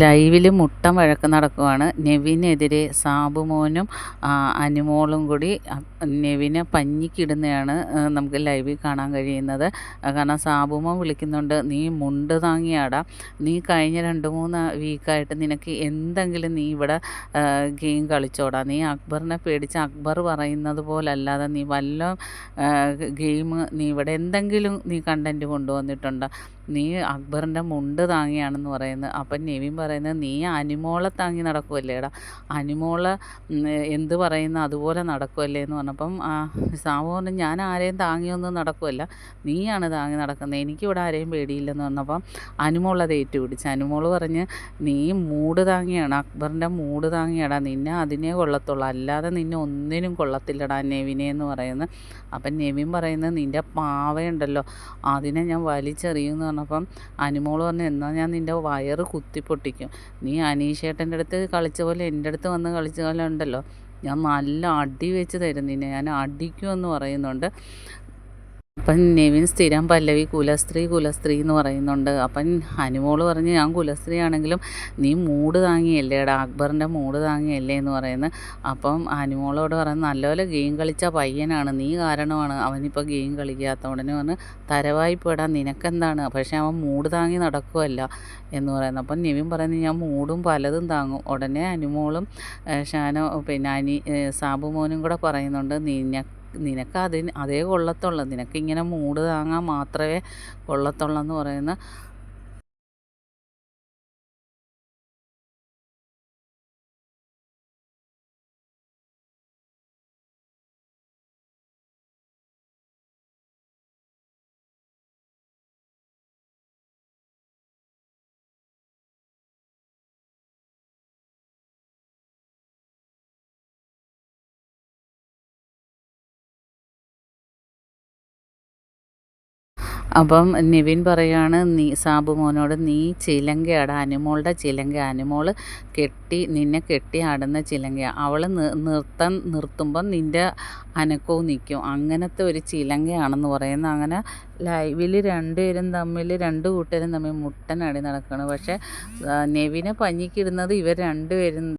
ലൈവിൽ മുട്ടം വഴക്ക് നടക്കുവാണ്. നെവിനെതിരെ സാബുമോനും അനുമോളും കൂടി നെവിനെ പഞ്ഞിക്കിടുന്നതാണ് നമുക്ക് ലൈവിൽ കാണാൻ കഴിയുന്നത്. കാരണം സാബുമോൻ വിളിക്കുന്നുണ്ട് നീ മുണ്ട് താങ്ങിയാടാ. നീ കഴിഞ്ഞ രണ്ട് മൂന്ന് വീക്കായിട്ട് നിനക്ക് എന്തെങ്കിലും നീ ഇവിടെ ഗെയിം കളിച്ചോടാ. നീ അക്ബറിനെ പേടിച്ച് അക്ബർ പറയുന്നത് പോലല്ലാതെ നീ വല്ല ഗെയിം നീ ഇവിടെ എന്തെങ്കിലും നീ കണ്ടന്റ് കൊണ്ടുവന്നിട്ടുണ്ടോ. നീ അക്ബറിന്റെ മുണ്ട് താങ്ങിയാണെന്ന് പറയുന്നത്. അപ്പം നെവിൻ പറയുന്നത് നീ അനിമോളെ താങ്ങി നടക്കുമല്ലേടാ അനുമോളെ എന്ത് പറയുന്ന അതുപോലെ നടക്കുമല്ലേ എന്ന് പറഞ്ഞപ്പം സാമു പറഞ്ഞു ഞാൻ ആരെയും താങ്ങിയൊന്നും നടക്കുമല്ല നീയാണ് താങ്ങി നടക്കുന്നത്. എനിക്കിവിടെ ആരെയും പേടിയില്ലെന്ന് പറഞ്ഞപ്പം അനുമോളത് ഏറ്റുപിടിച്ച്. അനുമോൾ പറഞ്ഞ് നീ മൂട് താങ്ങിയാണ്. അക്ബറിന്റെ മൂട് താങ്ങിയാടാ. നിന്നെ അതിനെ കൊള്ളത്തുള്ളൂ. അല്ലാതെ നിന്നെ ഒന്നിനും കൊള്ളത്തില്ലടാ നെവിനെ എന്ന് പറയുന്നത്. അപ്പം നെവിൻ പറയുന്നത് നിന്റെ പാവയുണ്ടല്ലോ. അതിനെ ഞാൻ വലിച്ചെറിയുമെന്ന് പറഞ്ഞപ്പം അനുമോൾ പറഞ്ഞു എന്നാൽ ഞാൻ നിന്റെ വയറ് കുത്തി പൊട്ടിക്കും നീ അനീഷേട്ടന്റെ അടുത്ത് കളിച്ച പോലെ എന്റെ അടുത്ത് വന്ന് കളിച്ച പോലെ ഉണ്ടല്ലോ. ഞാൻ നല്ല അടി വെച്ച് തരും നിന്നെ ഞാൻ അടിക്കുമെന്ന് പറയുന്നുണ്ട്. അപ്പം നെവിൻ സ്ഥിരം പല്ലവി കുലസ്ത്രീ കുലസ്ത്രീ എന്ന് പറയുന്നുണ്ട്. അപ്പം ഹനുമോൾ പറഞ്ഞ് ഞാൻ കുലസ്ത്രീ ആണെങ്കിലും നീ മൂട് താങ്ങിയല്ലേടാ അക്ബറിന്റെ മൂട് താങ്ങിയല്ലേ? എന്ന് പറയുന്നത് അപ്പം ഹനുമോളോട് പറയുന്നത് നല്ലപോലെ ഗെയിം കളിച്ച പയ്യനാണ് നീ കാരണമാണ്. അവനിപ്പോൾ ഗെയിം കളിക്കാത്ത ഉടനെ വന്ന് തരവായിപ്പെടാൻ നിനക്കെന്താണ്? പക്ഷേ അവൻ മൂട് താങ്ങി നടക്കുമല്ല എന്ന് പറയുന്നത് അപ്പം നിവിൻ പറയുന്നത് ഞാൻ മൂടും പലതും താങ്ങും. ഉടനെ അനുമോളും ഷാനോ പിന്നെ അനി സാബുമോനും കൂടെ പറയുന്നുണ്ട് നിന്നെ നിനക്ക് അതിന് അതേ കൊള്ളത്തുള്ളൂ. നിനക്കിങ്ങനെ മൂട് താങ്ങാൻ മാത്രമേ കൊള്ളത്തുള്ളൂ എന്ന് പറയുന്ന അപ്പം നിവിൻ പറയാണ് നീ സാബു മോനോട് നീ ചിലങ്കയാടാ അനുമോളുടെ ചിലങ്ക. അനുമോൾ കെട്ടി നിന്നെ കെട്ടി ആടുന്ന ചിലങ്കയാണ് അവൾ നൃത്തം നിർത്തുമ്പം നിന്റെ അനക്കവും നിൽക്കും അങ്ങനത്തെ ഒരു ചിലങ്കയാണെന്ന് പറയുന്നത് അങ്ങനെ ലൈവിൽ രണ്ടുപേരും തമ്മിൽ രണ്ട് കൂട്ടരും തമ്മിൽ മുട്ടനടി നടക്കുകയാണ് പക്ഷേ നെവിനെ പഞ്ഞിക്കിടുന്നത് ഇവർ രണ്ടുപേരും